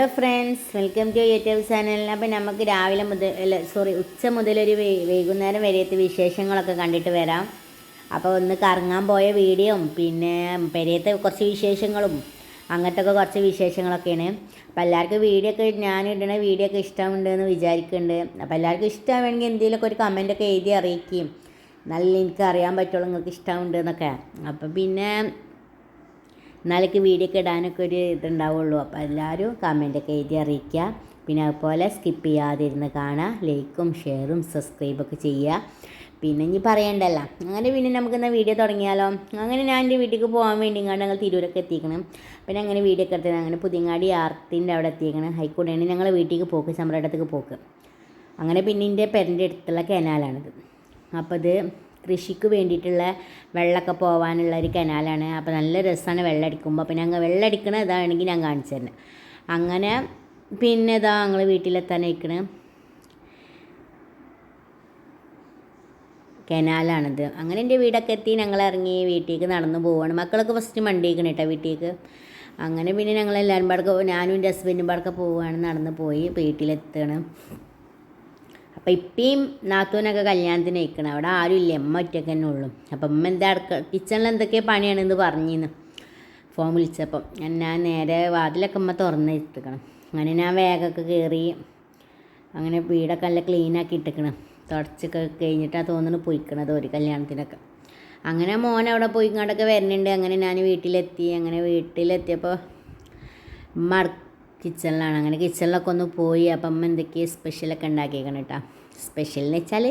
Hello friends welcome to YouTube channel അപ്പം നമുക്ക് രാവിലെ മുതൽ അല്ല സോറി ഉച്ച മുതൽ ഒരു വൈകുന്നേരം വരെയത്തെ വിശേഷങ്ങളൊക്കെ കണ്ടിട്ട് വരാം. അപ്പോൾ ഒന്ന് കറങ്ങാൻ പോയ വീഡിയോയും പിന്നെ പെരയത്തെ കുറച്ച് വിശേഷങ്ങളും അങ്ങനത്തെ ഒക്കെ കുറച്ച് വിശേഷങ്ങളൊക്കെയാണ്. അപ്പോൾ എല്ലാവർക്കും വീഡിയോ ഒക്കെ ഞാൻ ഇടുന്ന വീഡിയോ ഒക്കെ ഇഷ്ടമുണ്ടെന്ന് വിചാരിക്കുന്നുണ്ട്. അപ്പോൾ എല്ലാവർക്കും ഇഷ്ടമാണെങ്കിൽ എന്തെങ്കിലുമൊക്കെ ഒരു കമന്റൊക്കെ എഴുതി അറിയിക്കുകയും നല്ല എനിക്ക് അറിയാൻ പറ്റുള്ളൂ നിങ്ങൾക്ക് ഇഷ്ടമുണ്ടെന്നൊക്കെ അപ്പം പിന്നെ എന്നാലൊക്കെ വീഡിയോ ഒക്കെ ഇടാനൊക്കെ ഒരു ഇതുണ്ടാവുള്ളൂ. അപ്പോൾ എല്ലാവരും കമന്റൊക്കെ എഴുതി അറിയിക്കുക. പിന്നെ അതുപോലെ സ്കിപ്പ് ചെയ്യാതിരുന്ന് കാണുക. ലൈക്കും ഷെയറും സബ്സ്ക്രൈബൊക്കെ ചെയ്യുക. പിന്നെ ഇനി പറയണ്ടല്ല. അങ്ങനെ പിന്നെ നമുക്ക് എന്നാൽ വീഡിയോ തുടങ്ങിയാലോ? അങ്ങനെ ഞാൻ എന്റെ വീട്ടിലേക്ക് പോകാൻ വേണ്ടി കണ്ട് ഞങ്ങൾ തിരൂരൊക്കെ എത്തിക്കണം. പിന്നെ അങ്ങനെ വീഡിയോ ഒക്കെ എടുത്തത് അങ്ങനെ പുതിയങ്ങാടി ആർത്തിന്റെ അവിടെ എത്തിക്കണം. ഹൈക്കോടെയാണ് ഞങ്ങൾ വീട്ടിലേക്ക് പോക്ക് ചമ്രടത്തേക്ക് പോക്ക്. അങ്ങനെ പിന്നെ എന്റെ പെരന്റെ അടുത്തുള്ള കനാലാണിത് അപ്പോൾ ഇത് കൃഷിക്ക് വേണ്ടിയിട്ടുള്ള വെള്ളമൊക്കെ പോകാനുള്ള ഒരു കനാലാണ്. അപ്പോൾ നല്ല രസമാണ് വെള്ളം അടിക്കുമ്പോൾ പിന്നെ അങ്ങ് വെള്ളം അടിക്കണ ഇതാണെങ്കിൽ ഞാൻ കാണിച്ചു തരണം അങ്ങനെ പിന്നെ ഇതാ ഞങ്ങൾ വീട്ടിലെത്താൻ വീട്ടിലെത്താനയക്കണ്. കനാലാണിത്. അങ്ങനെ എന്റെ വീടൊക്കെ എത്തി ഞങ്ങൾ ഇറങ്ങി വീട്ടിലേക്ക് നടന്നു പോവാണ്. മക്കളൊക്കെ ഫസ്റ്റ് മണ്ടിയേക്കണ് കേട്ടോ വീട്ടിലേക്ക്. അങ്ങനെ പിന്നെ ഞങ്ങൾ എല്ലാവരും പാടൊക്കെ ഞാനും എന്റെ ഹസ്ബൻഡും പാടൊക്കെ പോവുകയാണ് നടന്ന് പോയി വീട്ടിലെത്തണം. അപ്പം ഇപ്പയും നാത്തൂനൊക്കെ കല്യാണത്തിന് അയക്കണം അവിടെ ആരും ഇല്ല അമ്മ ഒറ്റയ്ക്ക് തന്നെ ഉള്ളൂ. അപ്പം അമ്മ എന്താ അടുക്ക കിച്ചണിൽ എന്തൊക്കെ പണിയാണെന്ന് പറഞ്ഞിന്ന്. ഫോൺ വിളിച്ചപ്പം ഞാൻ നേരെ വാതിലൊക്കെ അമ്മ തുറന്ന് ഇട്ടിക്കണം. അങ്ങനെ ഞാൻ വേഗമൊക്കെ കയറി അങ്ങനെ വീടൊക്കെ നല്ല ക്ലീനാക്കി ഇട്ടിക്കണം. തുടച്ചൊക്കെ കഴിഞ്ഞിട്ടാണ് തോന്നുന്നു പോയിക്കണത് ഒരു കല്യാണത്തിനൊക്കെ. അങ്ങനെ മോൻ അവിടെ പോയി ഇങ്ങോട്ടൊക്കെ വരുന്നുണ്ട് അങ്ങനെ ഞാൻ വീട്ടിലെത്തി. അങ്ങനെ വീട്ടിലെത്തിയപ്പോൾ ഉമ്മ അടു- കിച്ചണിലാണ് അങ്ങനെ കിച്ചണിലൊക്കെ ഒന്ന് പോയി. അപ്പം അമ്മ എന്തൊക്കെയോ സ്പെഷ്യലൊക്കെ ഉണ്ടാക്കിയേക്കണം കേട്ടോ സ്പെഷ്യൽ എന്ന് വെച്ചാൽ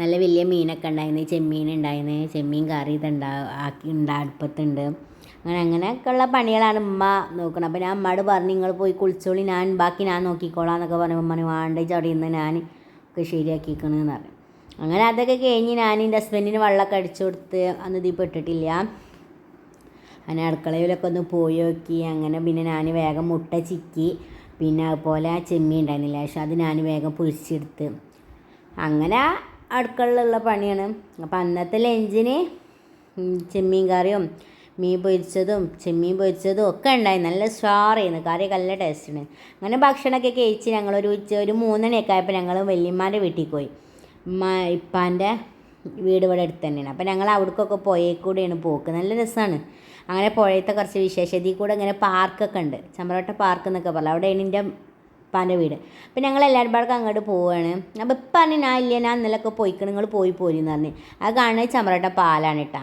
നല്ല വലിയ മീനൊക്കെ ഉണ്ടായിരുന്നു. ചെമ്മീൻ ഉണ്ടായിരുന്നു. ചെമ്മീൻ കറി ഇതുണ്ടാ ആക്കി ഉണ്ടാ അടുപ്പത്തുണ്ട്. അങ്ങനെ അങ്ങനെയൊക്കെയുള്ള പണികളാണ് ഉമ്മ നോക്കണം അപ്പോൾ ഞാൻ അമ്മയോട് പറഞ്ഞു നിങ്ങൾ പോയി കുളിച്ചോളി. ഞാൻ ബാക്കി ഞാൻ നോക്കിക്കോളാം എന്നൊക്കെ പറഞ്ഞു. ഉമ്മ വേണ്ട അവിടെ ഇന്ന് ഞാൻ ഒക്കെ ശരിയാക്കിക്കണമെന്ന് പറഞ്ഞു. അങ്ങനെ അതൊക്കെ കഴിഞ്ഞ് ഞാൻ എന്റെ ഹസ്ബൻഡിന് വെള്ളമൊക്കെ അടിച്ചു കൊടുത്ത് അന്ന് ഇതിൽ പെട്ടിട്ടില്ല. അങ്ങനെ അടുക്കളയിലൊക്കെ ഒന്ന് പോയി നോക്കി. അങ്ങനെ പിന്നെ ഞാൻ വേഗം മുട്ട ചിക്കി. പിന്നെ അതുപോലെ ആ ചെമ്മീൻ ഉണ്ടായിരുന്നില്ല പക്ഷെ അത് ഞാൻ വേഗം പൊരിച്ചെടുത്ത്. അങ്ങനെ അടുക്കളയിലുള്ള പണിയാണ്. അപ്പം അന്നത്തെ ലഞ്ചിന് ചെമ്മീൻ കറിയും മീൻ പൊരിച്ചതും ചെമ്മീൻ പൊരിച്ചതും ഒക്കെ ഉണ്ടായി. നല്ല സ്റ്റാറായിരുന്നു കറിയൊക്കെ നല്ല ടേസ്റ്റാണ് അങ്ങനെ ഭക്ഷണമൊക്കെ കഴിച്ച് ഞങ്ങളൊരു ഉച്ച ഒരു മൂന്നണിയൊക്കെ ആയപ്പോൾ ഞങ്ങൾ വല്യമ്മാന്റെ വീട്ടിൽ പോയി. ഉമ്മ ഇപ്പാന്റെ വീട് ഇവിടെ അടുത്ത് തന്നെയാണ്. അപ്പോൾ ഞങ്ങൾ അവിടേക്കൊക്കെ പോയേക്കൂടെയാണ് കൂടെയാണ് പോക്ക്. നല്ല രസമാണ്. അങ്ങനെ പുഴയത്തെ കുറച്ച് വിശേഷം. ഇതിൽ കൂടെ ഇങ്ങനെ പാർക്കൊക്കെ ഉണ്ട്. ചമ്പ്രവട്ട പാർക്ക് എന്നൊക്കെ പറഞ്ഞു അവിടെയാണ് എന്റെ ഉപ്പാന്റെ വീട്. അപ്പം ഞങ്ങൾ എല്ലാവരും പാടൊക്കെ അങ്ങോട്ട് പോവുകയാണ് അപ്പോൾ ഇപ്പം പറഞ്ഞു ഞാൻ ഇല്ല ഞാൻ ഇന്നലൊക്കെ പോയിക്കണം. നിങ്ങൾ പോയി പോരിന്ന് പറഞ്ഞ്. അത് കാണുന്നത് ചമ്പ്രവട്ട പാലാണ് കേട്ടോ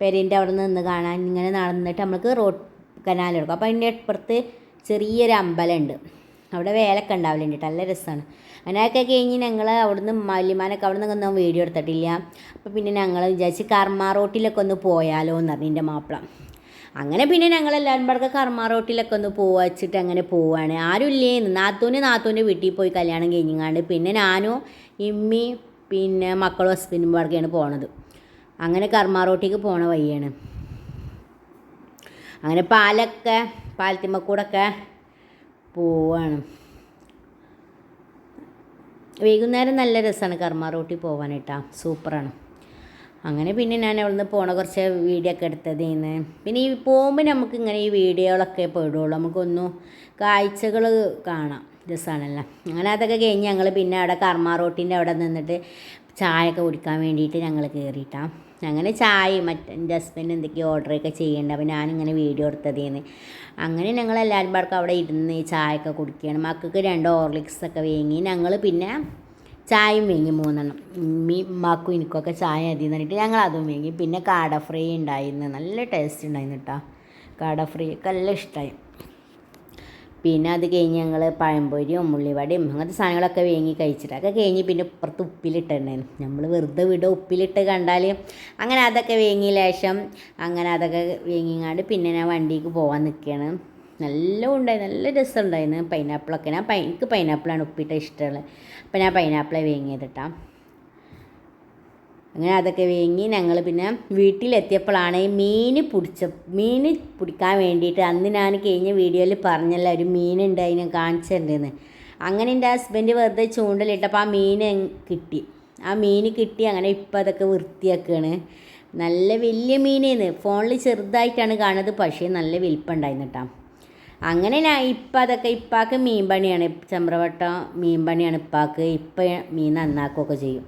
പെരീന്റെ അവിടെ നിന്ന് കാണാൻ ഇങ്ങനെ നടന്നിട്ട് നമ്മൾക്ക് റോഡ് കനാലെടുക്കും അപ്പോൾ അതിന്റെ അപ്പുറത്ത് ചെറിയൊരു അമ്പലമുണ്ട് അവിടെ വേലൊക്കെ ഉണ്ടാവില്ല കേട്ടോ. നല്ല രസമാണ് അങ്ങനെയൊക്കെ കഴിഞ്ഞ് ഞങ്ങൾ അവിടുന്ന് മല്ലിമാനൊക്കെ അവിടെ നിന്ന് ഒന്നും വീഡിയോ എടുത്തിട്ടില്ല. അപ്പോൾ പിന്നെ ഞങ്ങൾ വിചാരിച്ച് കർമ്മ റോട്ടിലൊക്കെ ഒന്ന് പോയാലോ എന്ന് പറഞ്ഞു എന്റെ മാപ്പിള. അങ്ങനെ പിന്നെ ഞങ്ങൾ എല്ലാവരും പാടൊക്കെ കർമ്മ റോട്ടിലൊക്കെ ഒന്ന് പോവാ വെച്ചിട്ട് അങ്ങനെ പോവാണ്. ആരും ഇല്ലേ? നാത്തൂന് നാത്തൂന്റെ വീട്ടിൽ പോയി കല്യാണം കഴിഞ്ഞാണ്ട് പിന്നെ ഞാനും ഇമ്മി പിന്നെ മക്കളും ഹസ്ബൻഡും പാടൊക്കെയാണ് പോണത്. അങ്ങനെ കർമ്മ റോട്ടിക്ക് പോണ വഴിയാണ്. അങ്ങനെ പാലൊക്കെ പാലത്തിമ്മക്കൂടൊക്കെ പോവാണ്. വൈകുന്നേരം നല്ല രസമാണ് കർമ്മ റോട്ടിൽ കേട്ടോ സൂപ്പറാണ്. അങ്ങനെ പിന്നെ ഞാൻ അവിടുന്ന് പോണ കുറച്ച് വീഡിയോ ഒക്കെ എടുത്തതേന്ന്. പിന്നെ ഈ പോകുമ്പോൾ നമുക്ക് ഇങ്ങനെ ഈ വീഡിയോകളൊക്കെ പെടുള്ളൂ. നമുക്കൊന്നും കാഴ്ചകൾ കാണാം. രസമാണല്ലോ അങ്ങനെ അതൊക്കെ കഴിഞ്ഞ് ഞങ്ങൾ പിന്നെ അവിടെ കർമ്മ റോട്ടിന്റെ അവിടെ നിന്നിട്ട് ചായ ഒക്കെ കുടിക്കാൻ വേണ്ടിയിട്ട് ഞങ്ങൾ കയറിയിട്ടാണ് അങ്ങനെ ചായ മറ്റേ എന്റെ ഹസ്ബൻഡ് എന്തൊക്കെയോ ഒക്കെ ചെയ്യേണ്ട. അപ്പോൾ ഞാനിങ്ങനെ വീഡിയോ എടുത്തതേന്ന്. അങ്ങനെ ഞങ്ങൾ എല്ലാവരും പേർക്ക് അവിടെ ഇരുന്ന് ചായ ഒക്കെ കുടിക്കുകയാണ് മക്കൾക്ക് രണ്ട് ഓർലിക്സ് ഒക്കെ വേങ്ങി. ഞങ്ങൾ പിന്നെ ചായയും വേങ്ങി മൂന്നെണ്ണം. ഉമ്മി ഉമ്മാക്കും എനിക്കൊക്കെ ചായ മതി എന്ന് പറഞ്ഞിട്ട് ഞങ്ങൾ അതും വേങ്ങി. പിന്നെ കാട ഫ്രൈ ഉണ്ടായിരുന്നു നല്ല ടേസ്റ്റ് ഉണ്ടായിരുന്നു കേട്ടോ കാട ഫ്രൈ ഒക്കെ നല്ല ഇഷ്ടമായി പിന്നെ അത് കഴിഞ്ഞ് ഞങ്ങൾ പഴംപൊരിയും ഉള്ളിവടയും അങ്ങനത്തെ സാധനങ്ങളൊക്കെ വേങ്ങി കഴിച്ചിട്ട് അതൊക്കെ കഴിഞ്ഞ് പിന്നെ ഇപ്പുറത്ത് ഉപ്പിലിട്ടുണ്ടായിരുന്നു നമ്മൾ വെറുതെ വിടുക ഉപ്പിലിട്ട് കണ്ടാൽ അങ്ങനെ അതൊക്കെ വേങ്ങി ലേശം അങ്ങനെ അതൊക്കെ വേങ്ങിങ്ങാണ്ട് പിന്നെ ഞാൻ വണ്ടിക്ക് പോകാൻ നിൽക്കുകയാണ് നല്ല ഉണ്ടായി നല്ല രസമുണ്ടായിരുന്നു പൈനാപ്പിളൊക്കെ ഞാൻ എനിക്ക് പൈനാപ്പിളാണ് ഉപ്പിട്ട ഇഷ്ടമുള്ളത്. അപ്പോൾ ഞാൻ പൈനാപ്പിളെ വേങ്ങിയത് കേട്ടോ അങ്ങനെ അതൊക്കെ വേങ്ങി ഞങ്ങൾ പിന്നെ വീട്ടിലെത്തിയപ്പോഴാണ് മീൻ പിടിച്ച മീൻ പിടിക്കാൻ വേണ്ടിയിട്ട് അന്ന് ഞാൻ കഴിഞ്ഞ വീഡിയോയിൽ പറഞ്ഞല്ലോ ഒരു മീനുണ്ട് അതിനെ കാണിച്ചിട്ടുണ്ടെന്ന്. അങ്ങനെ എന്റെ ഹസ്ബൻഡ് വെറുതെ ചൂണ്ടലിട്ടപ്പോൾ ആ മീൻ കിട്ടി. ആ മീൻ കിട്ടി അങ്ങനെ ഇപ്പം അതൊക്കെ വൃത്തിയാക്കുകയാണ്. നല്ല വലിയ മീനേന്ന് ഫോണിൽ ചെറുതായിട്ടാണ് കാണുന്നത് പക്ഷേ നല്ല വലിപ്പുണ്ടായിരുന്നു കേട്ടോ അങ്ങനെ ഞാൻ ഇപ്പം അതൊക്കെ ഇപ്പാക്ക് മീൻ പണിയാണ്. ചെമ്പ്രവട്ടം മീൻ പണിയാണ് ഇപ്പാക്ക്. ഇപ്പം മീൻ നന്നാക്കുകയൊക്കെ ചെയ്യും.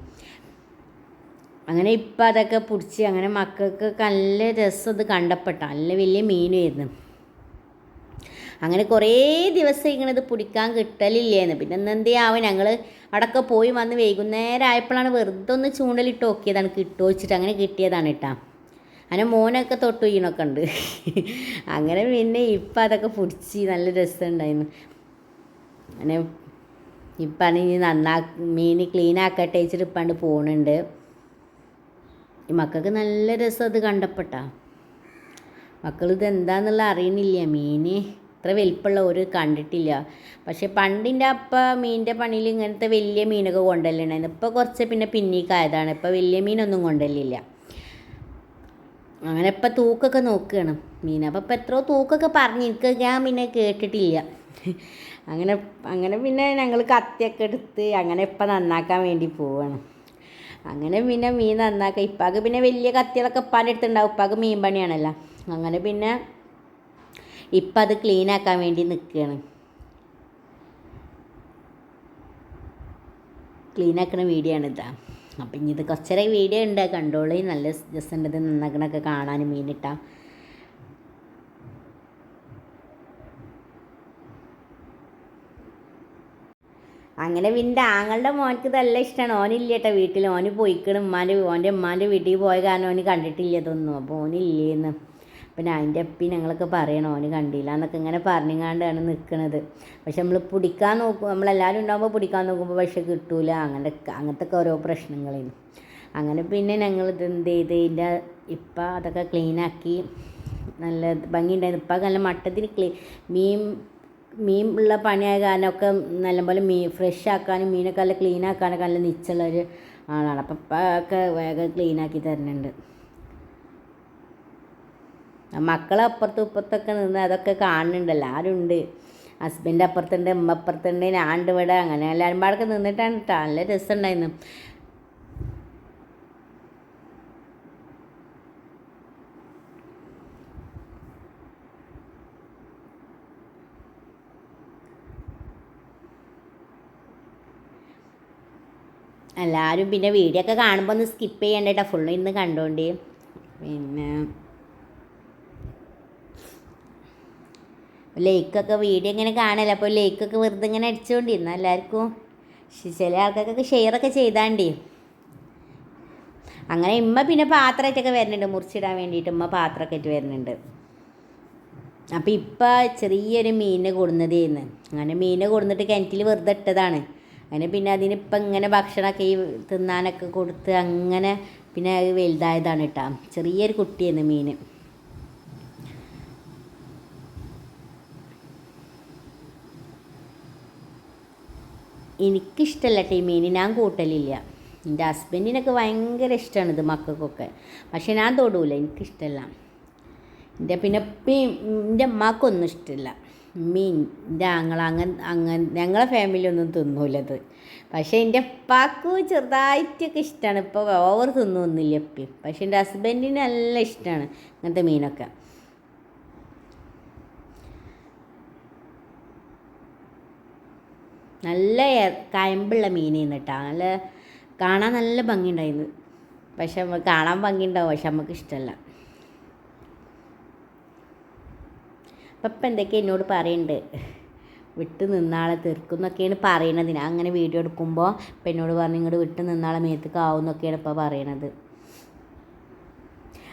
അങ്ങനെ ഇപ്പം അതൊക്കെ പിടിച്ച് അങ്ങനെ മക്കൾക്ക് നല്ല രസം ഇത് കണ്ടപ്പെട്ട. നല്ല വലിയ മീനുമായിരുന്നു അങ്ങനെ കുറേ ദിവസം ഇങ്ങനെ ഇത് പിടിക്കാൻ കിട്ടലില്ലേന്ന്. പിന്നെ എന്ത് ആവും ഞങ്ങൾ അവിടെയൊക്കെ പോയി വന്ന് വൈകുന്നേരം ആയപ്പോഴാണ് വെറുതെ ഒന്ന് ചൂണ്ടലിട്ട് നോക്കിയതാണ് കിട്ടുമോ വെച്ചിട്ട്. അങ്ങനെ കിട്ടിയതാണ് കേട്ടാ അങ്ങനെ മോനൊക്കെ തൊട്ട് വീണൊക്കെ ഉണ്ട്. അങ്ങനെ പിന്നെ ഇപ്പം അതൊക്കെ പിടിച്ച് നല്ല രസമുണ്ടായിരുന്നു അങ്ങനെ ഇപ്പം ഇനി നന്നാ മീൻ ക്ലീൻ ആക്കട്ടെ വെച്ചിട്ട് ഇപ്പാണ്ട് പോണുണ്ട്. ഈ മക്കൾക്ക് നല്ല രസം അത് കണ്ടപ്പെട്ടാ. മക്കൾ ഇത് എന്താന്നുള്ള അറിയണില്ല മീൻ ഇത്ര വലിപ്പമുള്ള ഒരു കണ്ടിട്ടില്ല. പക്ഷെ പണ്ടിന്റെ അപ്പ മീനിന്റെ പണിയിൽ ഇങ്ങനത്തെ വലിയ മീനൊക്കെ കൊണ്ടല്ലുണ്ടായിരുന്നു ഇപ്പോൾ കുറച്ച് പിന്നെ പിന്നീക്കായതാണ്. ഇപ്പോൾ വലിയ മീനൊന്നും കൊണ്ടല്ലില്ല അങ്ങനെ ഇപ്പം തൂക്കൊക്കെ നോക്കുകയാണ് മീൻ. അപ്പം ഇപ്പം എത്രയോ തൂക്കൊക്കെ പറഞ്ഞ്. എനിക്ക് ഞാൻ പിന്നെ കേട്ടിട്ടില്ല. അങ്ങനെ അങ്ങനെ പിന്നെ ഞങ്ങൾ കത്തിയൊക്കെ എടുത്ത് അങ്ങനെ ഇപ്പം നന്നാക്കാൻ വേണ്ടി പോവാണ്. അങ്ങനെ പിന്നെ മീൻ നന്നാക്കുക ഇപ്പാക്ക് പിന്നെ വലിയ കത്തികളൊക്കെ ഇപ്പാന്റെ അടുത്തുണ്ടാവും. ഇപ്പാക്ക് മീൻ പണിയാണല്ലോ. അങ്ങനെ പിന്നെ ഇപ്പം അത് ക്ലീൻ ആക്കാൻ വേണ്ടി നിൽക്കുകയാണ് ക്ലീൻ ആക്കുന്ന വീഡിയോ ആണ് ഇതാ. അപ്പം ഇനി ഇത് കുറച്ചേരം വീഡിയോ ഉണ്ട് കണ്ടോളി. നല്ല രസമുണ്ട് ഇത് നന്നാക്കണൊക്കെ കാണാൻ മീനിട്ടാ അങ്ങനെ പിന്നെ ആങ്ങളുടെ മോനക്ക് നല്ല ഇഷ്ടമാണ് ഓനില്ല കേട്ടോ വീട്ടിൽ ഓന് പോയിക്കണം ഉമ്മാന്റെ ഓന്റെ ഉമ്മാന്റെ വീട്ടിൽ പോയ കാരണം ഓന് കണ്ടിട്ടില്ല ഇതൊന്നും. അപ്പോൾ ഓനില്ലേന്ന് പിന്നെ അതിന്റെ അപ്പി ഞങ്ങളൊക്കെ പറയണം ഓന് കണ്ടില്ല എന്നൊക്കെ ഇങ്ങനെ പറഞ്ഞുകൊണ്ടാണ് നിൽക്കുന്നത് പക്ഷെ നമ്മൾ പിടിക്കാൻ നോക്കും നമ്മളെല്ലാവരും ഉണ്ടാകുമ്പോൾ പിടിക്കാൻ നോക്കുമ്പോൾ പക്ഷെ കിട്ടൂല. അങ്ങനെ അങ്ങനത്തെ ഒക്കെ ഓരോ പ്രശ്നങ്ങളായിരുന്നു അങ്ങനെ പിന്നെ ഞങ്ങൾ ഇത് എന്ത് ചെയ്ത്? ഇതിന്റെ ഇപ്പം അതൊക്കെ ക്ലീനാക്കി നല്ല ഭംഗിയുണ്ടായിരുന്നു. ഇപ്പം നല്ല മട്ടത്തിന് ക്ലീ മീൻ മീൻ ഉള്ള പണിയായ കാരണമൊക്കെ നല്ലപോലെ മീൻ ഫ്രഷ് ആക്കാനും മീനൊക്കെ നല്ല ക്ലീൻ ആക്കാനൊക്കെ നല്ല നിച്ചുള്ളൊരു ആളാണ്. അപ്പം ഒക്കെ വേഗം ക്ലീനാക്കി തരുന്നുണ്ട്. മക്കളെ അപ്പുറത്തും ഇപ്പുറത്തൊക്കെ നിന്ന് അതൊക്കെ കാണുന്നുണ്ടല്ലോ ആരും ഉണ്ട്. ഹസ്ബൻഡ് അപ്പുറത്തുണ്ട് ഉമ്മ അപ്പുറത്തുണ്ട് ഞാണ്ട് ഇവിടെ. അങ്ങനെ എല്ലാവരും പാടൊക്കെ നിന്നിട്ടാണ് കേട്ടോ നല്ല രസമുണ്ടായിരുന്നു. എല്ലാവരും പിന്നെ വീഡിയോ ഒക്കെ കാണുമ്പോൾ ഒന്ന് സ്കിപ്പ് ചെയ്യണ്ട കേട്ടോ ഫുള്ള് ഇന്ന് കണ്ടോണ്ട്. പിന്നെ ലേക്കൊക്കെ വീഡിയോ ഇങ്ങനെ കാണല്ലോ? അപ്പോൾ ലേക്കൊക്കെ വെറുതെ ഇങ്ങനെ അടിച്ചുകൊണ്ടിരുന്ന എല്ലാവർക്കും ചില ആൾക്കാർക്കൊക്കെ ഷെയറൊക്കെ ചെയ്താണ്ടി. അങ്ങനെ ഇമ്മ പിന്നെ പാത്രമായിട്ടൊക്കെ വരുന്നുണ്ട്. മുറിച്ചിടാൻ വേണ്ടിയിട്ട് ഉമ്മ പാത്രമൊക്കെ ആയിട്ട് വരുന്നുണ്ട്. അപ്പോൾ ഇപ്പം ചെറിയൊരു മീനിനെ കൊടുന്നതേന്ന് അങ്ങനെ മീനിനെ കൊടുന്നിട്ട് കിണറ്റിൽ വെറുതെ ഇട്ടതാണ്. അങ്ങനെ പിന്നെ അതിനിപ്പം ഇങ്ങനെ ഭക്ഷണമൊക്കെ ഈ തിന്നാനൊക്കെ കൊടുത്ത് അങ്ങനെ പിന്നെ അത് വലുതായതാണ് കേട്ടോ. ചെറിയൊരു കുട്ടിയായിരുന്നു മീൻ. എനിക്കിഷ്ടമല്ല കേട്ടോ ഈ മീൻ. ഞാൻ കൂട്ടലില്ല. എന്റെ ഹസ്ബൻഡിനൊക്കെ ഭയങ്കര ഇഷ്ടമാണ് ഇത് മക്കൾക്കൊക്കെ. പക്ഷേ ഞാൻ തൊടൂല. എനിക്കിഷ്ടമല്ല. എന്റെ പിന്നെ എന്റെ അമ്മക്കൊന്നും ഇഷ്ടമില്ല. മീൻ എന്റെ ആങ്ങള അങ്ങനെ അങ്ങനെ ഞങ്ങളെ ഫാമിലി ഒന്നും തിന്നൂലത്. പക്ഷേ എന്റെ ഉപ്പാക്ക് ചെറുതായിട്ടൊക്കെ ഇഷ്ടമാണ് ഇപ്പോൾ ഓവർ തിന്നൊന്നുമില്ല എപ്പോഴും പക്ഷേ എന്റെ ഹസ്ബൻഡിന് നല്ല ഇഷ്ടമാണ് അങ്ങനത്തെ മീനൊക്കെ. നല്ല കയമ്പുള്ള മീനായിരുന്നു കേട്ടോ. നല്ല കാണാൻ നല്ല ഭംഗിയുണ്ടായിരുന്നു. പക്ഷെ കാണാൻ ഭംഗിയുണ്ടാവും പക്ഷെ നമുക്ക് ഇഷ്ടമല്ല ഇപ്പം എന്തൊക്കെ എന്നോട് പറയുന്നുണ്ട് വിട്ട് നിന്നാളെ തീർക്കും എന്നൊക്കെയാണ് പറയണത്. ഞാൻ അങ്ങനെ വീഡിയോ എടുക്കുമ്പോൾ ഇപ്പം എന്നോട് പറഞ്ഞു ഇങ്ങോട്ട് വിട്ട് നിന്നാളെ മേത്തേക്ക് എന്നൊക്കെയാണ് ഇപ്പോൾ പറയണത്.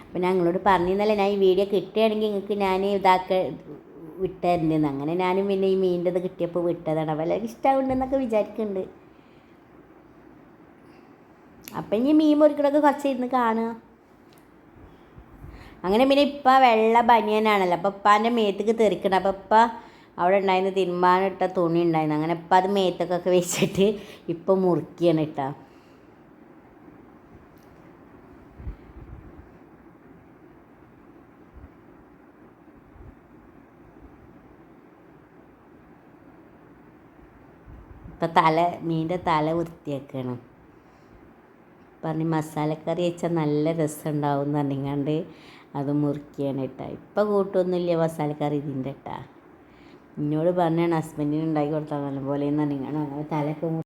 അപ്പം ഞാൻ നിങ്ങളോട് പറഞ്ഞിരുന്നല്ലേ ഞാൻ ഈ വീഡിയോ കിട്ടുകയാണെങ്കിൽ നിങ്ങൾക്ക് ഞാൻ ഇതാക്ക വിട്ടായിരുന്നു അങ്ങനെ ഞാനും പിന്നെ ഈ മീന്റെ ഇത് കിട്ടിയപ്പോൾ വിട്ടതാണ്. അപ്പോൾ എല്ലാവർക്കും ഇഷ്ടമാവുണ്ടെന്നൊക്കെ വിചാരിക്കുന്നുണ്ട് അപ്പം ഇനി മീൻ പൊരിക്കണമൊക്കെ കുറച്ച് ഇരുന്ന് കാണുക. അങ്ങനെ പിന്നെ ഇപ്പം വെള്ള ബനിയനാണല്ലോ. അപ്പം ഇപ്പാന്റെ മേത്തേക്ക് തെറിക്കണം അപ്പം ഇപ്പം അവിടെ ഉണ്ടായിരുന്ന തിന്മാനിട്ട തുണി ഉണ്ടായിരുന്നു. അങ്ങനെ ഇപ്പം അത് മേത്തൊക്കെ വെച്ചിട്ട് ഇപ്പം മുറുക്കിയാണ് ഇട്ടാ. ഇപ്പം തല മീന്റെ തല വൃത്തിയാക്കണം. പറഞ്ഞ് മസാലക്കറി വെച്ചാൽ നല്ല രസമുണ്ടാവും എന്ന് പറഞ്ഞിങ്ങാണ്ട് അത് മുറിക്കുകയാണ് കേട്ടോ ഇപ്പം കൂട്ടൊന്നുമില്ല മസാലക്കറി ഇതിന്റെ കേട്ടോ എന്നോട് പറഞ്ഞാണ് ഹസ്ബൻഡിന് ഉണ്ടാക്കി കൊടുത്താൽ നല്ലപോലെ പോലെ എന്നാണ്. അങ്ങനെ തലയൊക്കെ